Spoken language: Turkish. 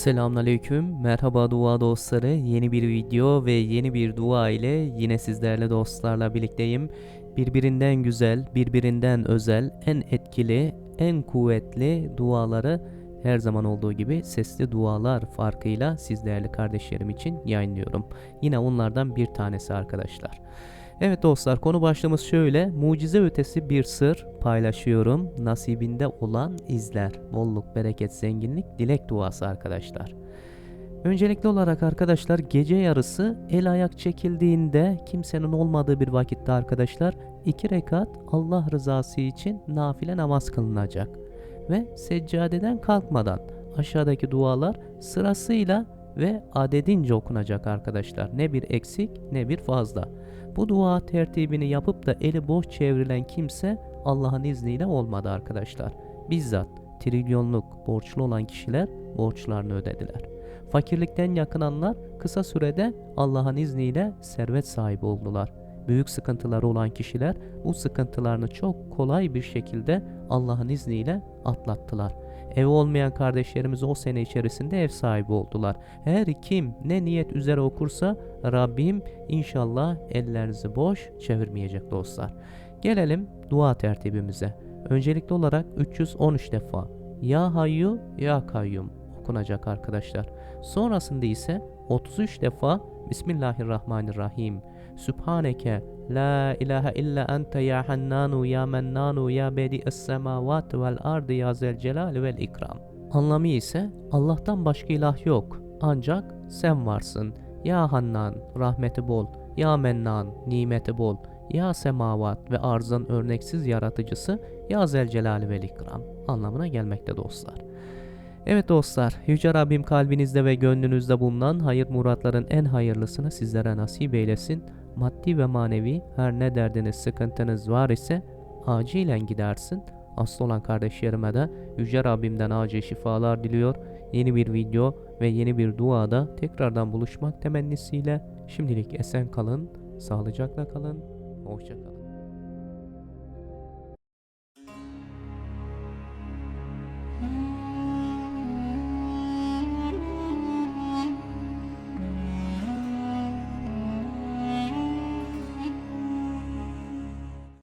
Selamünaleyküm. Merhaba dua dostları. Yeni bir video ve yeni bir dua ile yine sizlerle dostlarla birlikteyim. Birbirinden güzel, birbirinden özel, en etkili, en kuvvetli duaları her zaman olduğu gibi sesli dualar farkıyla siz değerli kardeşlerim için yayınlıyorum. Yine onlardan bir tanesi arkadaşlar. Evet dostlar konu başlığımız şöyle. Mucize ötesi bir sır paylaşıyorum. Nasibinde olan izler. Bolluk, bereket, zenginlik, dilek duası arkadaşlar. Öncelikli olarak arkadaşlar gece yarısı el ayak çekildiğinde kimsenin olmadığı bir vakitte arkadaşlar iki rekat Allah rızası için nafile namaz kılınacak. Ve seccadeden kalkmadan aşağıdaki dualar sırasıyla ve adedince okunacak arkadaşlar. Ne bir eksik ne bir fazla. Bu dua tertibini yapıp da eli boş çevrilen kimse Allah'ın izniyle olmadı arkadaşlar. Bizzat trilyonluk borçlu olan kişiler borçlarını ödediler. Fakirlikten yakınanlar kısa sürede Allah'ın izniyle servet sahibi oldular. Büyük sıkıntıları olan kişiler bu sıkıntılarını çok kolay bir şekilde Allah'ın izniyle atlattılar. Ev olmayan kardeşlerimiz o sene içerisinde ev sahibi oldular. Her kim ne niyet üzere okursa Rabbim inşallah ellerinizi boş çevirmeyecek dostlar. Gelelim dua tertibimize. Öncelikli olarak 313 defa Ya Hayyu Ya Kayyum okunacak arkadaşlar. Sonrasında ise 33 defa Bismillahirrahmanirrahim. Sübhaneke La ilahe illa ente ya hannanu ya mennanu ya bedi'es semavat vel ardı ya zel celal vel ikram. Anlamı ise Allah'tan başka ilah yok. Ancak sen varsın. Ya Hannan rahmeti bol. Ya Mennan nimeti bol. Ya semavat ve arzın örneksiz yaratıcısı Ya zel celal vel ikram anlamına gelmekte dostlar. Evet dostlar, Yüce Rabbim kalbinizde ve gönlünüzde bulunan hayır muratların en hayırlısını sizlere nasip eylesin. Maddi ve manevi her ne derdiniz, sıkıntınız var ise acilen gidersin. Hasta olan kardeşlerime de Yüce Rabbimden acil şifalar diliyor. Yeni bir video ve yeni bir duada tekrardan buluşmak temennisiyle şimdilik esen kalın, sağlıcakla kalın, hoşça kalın.